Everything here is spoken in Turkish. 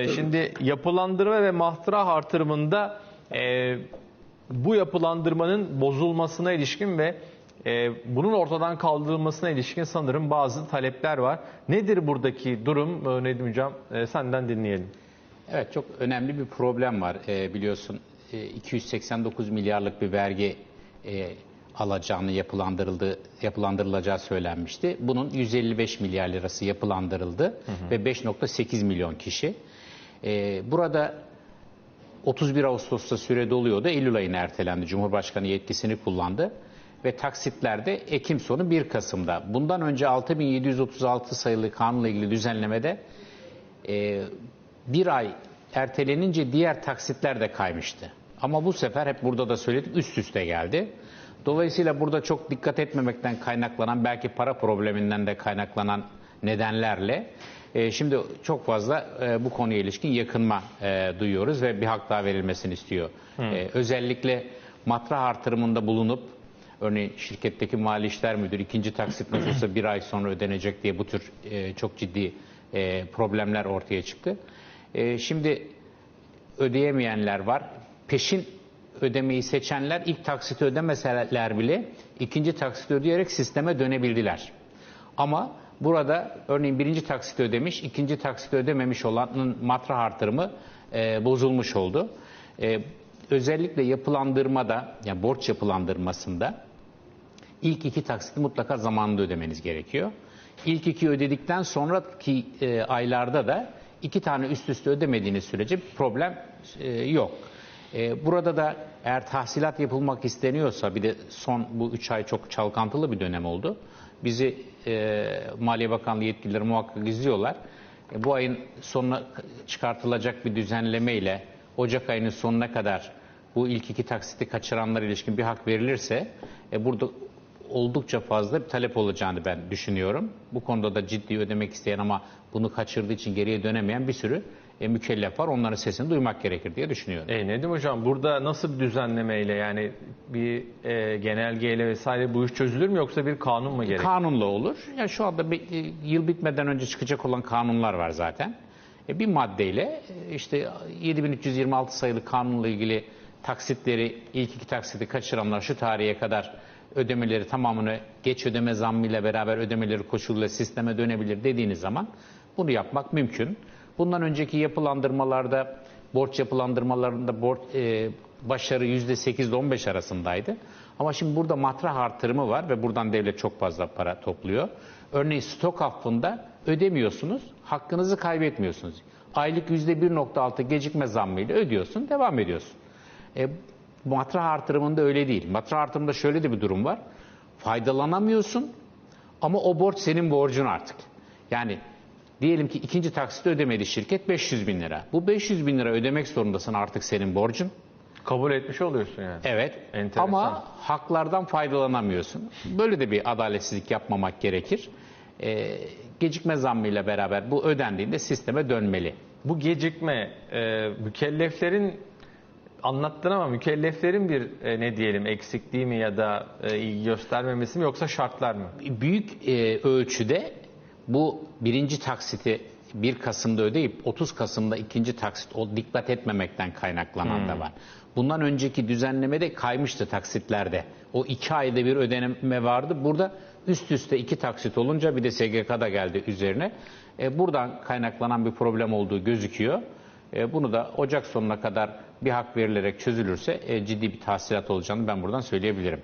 E, Şimdi yapılandırma ve mahtıra artırımında e, bu yapılandırmanın bozulmasına ilişkin ve e, bunun ortadan kaldırılmasına ilişkin sanırım bazı talepler var. Nedir buradaki durum e, Nedim Hocam? E, senden dinleyelim. Evet çok önemli bir problem var Ee, biliyorsun e, 289 milyarlık bir vergi e, alacağını yapılandırıldı yapılandırılacağı söylenmişti. Bunun 155 milyar lirası yapılandırıldı ve 5.8 milyon kişi. Ee, burada 31 Ağustos'ta süre doluyordu. Eylül ayına ertelendi. Cumhurbaşkanı yetkisini kullandı. Ve taksitlerde Ekim sonu 1 Kasım'da. Bundan önce 6736 sayılı kanunla ilgili düzenlemede e, bir ay ertelenince diğer taksitler de kaymıştı. Ama bu sefer hep burada da söyledik üst üste geldi. Dolayısıyla burada çok dikkat etmemekten kaynaklanan belki para probleminden de kaynaklanan nedenlerle e, şimdi çok fazla e, bu konuya ilişkin yakınma e, duyuyoruz ve bir hak daha verilmesini istiyor. E, özellikle matrah artırımında bulunup Örneğin şirketteki mali işler müdürü ikinci taksit nasıl olsa bir ay sonra ödenecek diye bu tür e, çok ciddi e, problemler ortaya çıktı. E, şimdi ödeyemeyenler var. Peşin ödemeyi seçenler ilk taksiti ödemeseler bile ikinci taksiti ödeyerek sisteme dönebildiler. Ama burada örneğin birinci taksiti ödemiş, ikinci taksiti ödememiş olanın matrah artırımı e, bozulmuş oldu. E, özellikle yapılandırmada, yani borç yapılandırmasında ilk iki taksiti mutlaka zamanında ödemeniz gerekiyor. İlk iki ödedikten sonraki e, aylarda da iki tane üst üste ödemediğiniz sürece problem e, yok. E, burada da eğer tahsilat yapılmak isteniyorsa bir de son bu üç ay çok çalkantılı bir dönem oldu. Bizi e, Maliye Bakanlığı yetkilileri muhakkak izliyorlar. E, bu ayın sonuna çıkartılacak bir düzenlemeyle Ocak ayının sonuna kadar bu ilk iki taksiti kaçıranlar ilişkin bir hak verilirse e, burada oldukça fazla bir talep olacağını ben düşünüyorum. Bu konuda da ciddi ödemek isteyen ama bunu kaçırdığı için geriye dönemeyen bir sürü e, mükellef var. Onların sesini duymak gerekir diye düşünüyorum. E, Nedim Hocam burada nasıl bir düzenlemeyle yani bir e, genelgeyle vesaire bu iş çözülür mü yoksa bir kanun mu gerek? Kanunla olur. Ya şu anda bir, e, yıl bitmeden önce çıkacak olan kanunlar var zaten. E, bir maddeyle e, işte 7326 sayılı kanunla ilgili taksitleri ilk iki taksiti kaçıranlar şu tarihe kadar ödemeleri tamamını geç ödeme zammıyla beraber ödemeleri koşuluyla sisteme dönebilir dediğiniz zaman bunu yapmak mümkün. Bundan önceki yapılandırmalarda borç yapılandırmalarında borç, e, başarı %8 ile 15 arasındaydı. Ama şimdi burada matrah artırımı var ve buradan devlet çok fazla para topluyor. Örneğin stok affında ödemiyorsunuz, hakkınızı kaybetmiyorsunuz. Aylık %1.6 gecikme zammıyla ödüyorsun, devam ediyorsun. E, matrah artırımında öyle değil. Matrah artırımında şöyle de bir durum var. Faydalanamıyorsun ama o borç senin borcun artık. Yani diyelim ki ikinci taksit ödemedi şirket 500 bin lira. Bu 500 bin lira ödemek zorundasın artık senin borcun. Kabul etmiş oluyorsun yani. Evet Enteresan. ama haklardan faydalanamıyorsun. Böyle de bir adaletsizlik yapmamak gerekir. E, gecikme zammıyla beraber bu ödendiğinde sisteme dönmeli. Bu gecikme e, mükelleflerin anlattın ama mükelleflerin bir e, ne diyelim eksikliği mi ya da e, ilgi göstermemesi mi yoksa şartlar mı? büyük e, ölçüde bu birinci taksiti 1 Kasım'da ödeyip 30 Kasım'da ikinci taksit o dikkat etmemekten kaynaklanan da var. Bundan önceki düzenlemede kaymıştı taksitlerde. O iki ayda bir ödeme vardı. Burada üst üste iki taksit olunca bir de SGK'da geldi üzerine. E, buradan kaynaklanan bir problem olduğu gözüküyor. E, bunu da Ocak sonuna kadar bir hak verilerek çözülürse e, ciddi bir tahsilat olacağını ben buradan söyleyebilirim.